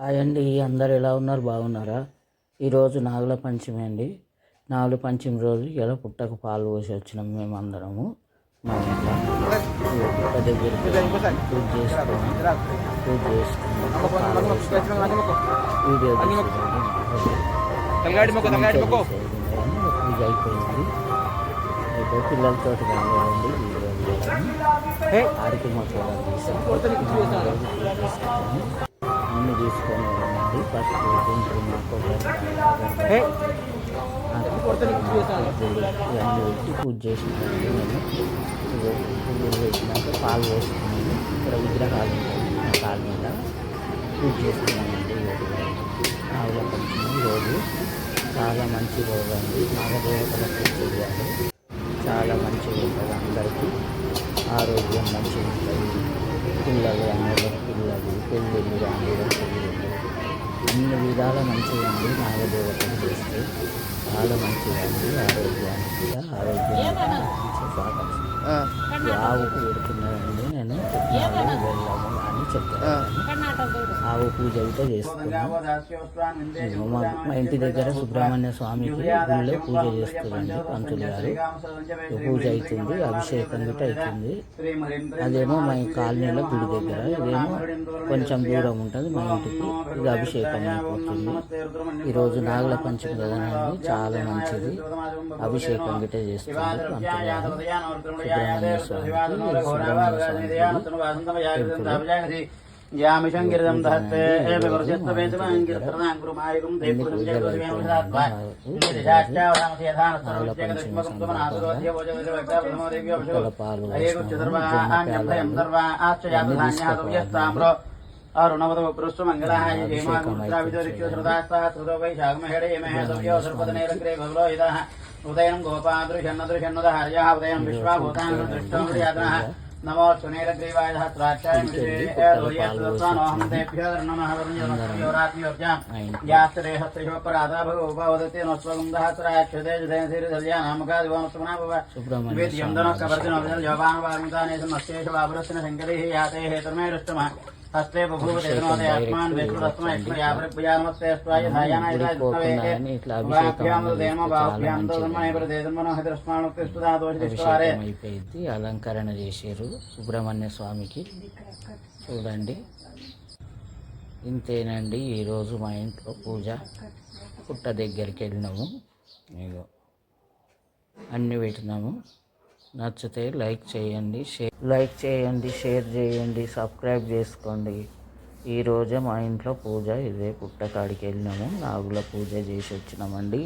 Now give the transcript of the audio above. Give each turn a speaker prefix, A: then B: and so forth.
A: Hi అండి అందరు ఎలా ఉన్నారు? బాగున్నారా? ఈరోజు నాగుల పంచమి అండి. నాగుల పంచమి రోజు ఇలా పుట్టకు పాలు పోసి వచ్చినాం మేము అందరము మా ఇంట్లో పుట్ట దగ్గరికి పూజ చేసుకున్నాం పూజ చేసుకున్నాం. వీడియో పూజ అయిపోయింది. అయితే పిల్లలతో కావాలండి వీడియో ఆడికి తీసుకొని వెళ్ళండి. ఫస్ట్ ఇవన్నీ పెట్టి పూజ చేసినానండి నేను పువ్వులు పెట్టినాక పాలు వేసుకున్నాను ఇక్కడ విగ్రహాలు ఉంటాయి నా కాళ్ళ మీద. పూజ చేస్తున్నానండి నాగుల పంచమి రోజు. చాలా మంచి రోజు అండి. నాగదేవతలకు చేయాలి. చాలా మంచిగా ఉంటుంది అందరికీ. ఆరోగ్యం మంచిగా ఉంటుంది. పిల్లలు అందరూ అన్ని విధాల మంచిగా ఉంది నాగదేవతలు చేస్తే చాలా మంచిగా ఉంది ఆరోగ్యానికి కూడా ఆరోగ్యం మంచి సహకరిస్తుంది ఆవుకు పెడుతున్నానండి నేను చెప్పినాను వెళ్ళాము అని చెప్తాను ఆవు పూజ అయితే చేస్తున్నాను ఇదిగో మా ఇంటి దగ్గర సుబ్రహ్మణ్య స్వామికి గుళ్ళో పూజ చేస్తుందండి పంతులు గారు. పూజ అవుతుంది అభిషేకం గిట్ట అవుతుంది అదేమో మా కాలనీలో గుడి దగ్గర. ఇదేమో కొంచెం దూరం ఉంటుంది మా ఇంటికి. ఇది అభిషేకం అయిపోతుంది. ఈరోజు నాగుల పంచమి కదనండి చాలా మంచిది. అభిషేకం గిట్ట చేస్తుంది పంతులు గారు. సుబ్రహ్మణ్య స్వామికి సుబ్రహ్మణ్య టెంపుల్
B: ധർമ്മസി യാമിശങ്കിരതം ദഹത്തെ ഏവവർഷത്വവേദമാങ്കിരത്രനാങ്കുരുമായകും ദേവപുരുഷേന്ദ്രമേവൃതാത്മാ अरुणवदवपृष्ठमङ्गलाय हेमाकुत्राविदरिक्षुश्रुतास्ताश्रुतो
A: वैशाखमहेडेयमहेदव्योसर्पदनेरग्रे
B: भगलो नमो सुनीलग्रीवाय सहस्राक्षायोरात्मयोपराधाभवदति न स्वगुन्दहस्राक्षुदेजधैर्धर्यानामकादिवामसुमनाभवद्यन्दनः कवर्जनोपानुवामितानि समस्येषु याते हेतुर्मे హస్తే ధాయానాయ
A: అయిపోయింది అలంకరణ చేశారు సుబ్రహ్మణ్య స్వామికి. చూడండి. ఇంతేనండి ఈరోజు మా ఇంట్లో పూజ. పుట్ట దగ్గరికి వెళ్ళినాము. అన్నీ పెట్టినాము. నచ్చితే లైక్ చేయండి షేర్ లైక్ చేయండి షేర్ చేయండి సబ్స్క్రైబ్ చేసుకోండి. ఈరోజే మా ఇంట్లో పూజ ఇదే పుట్టకాడికి వెళ్ళినాము. నాగుల పూజ చేసి వచ్చినామండి.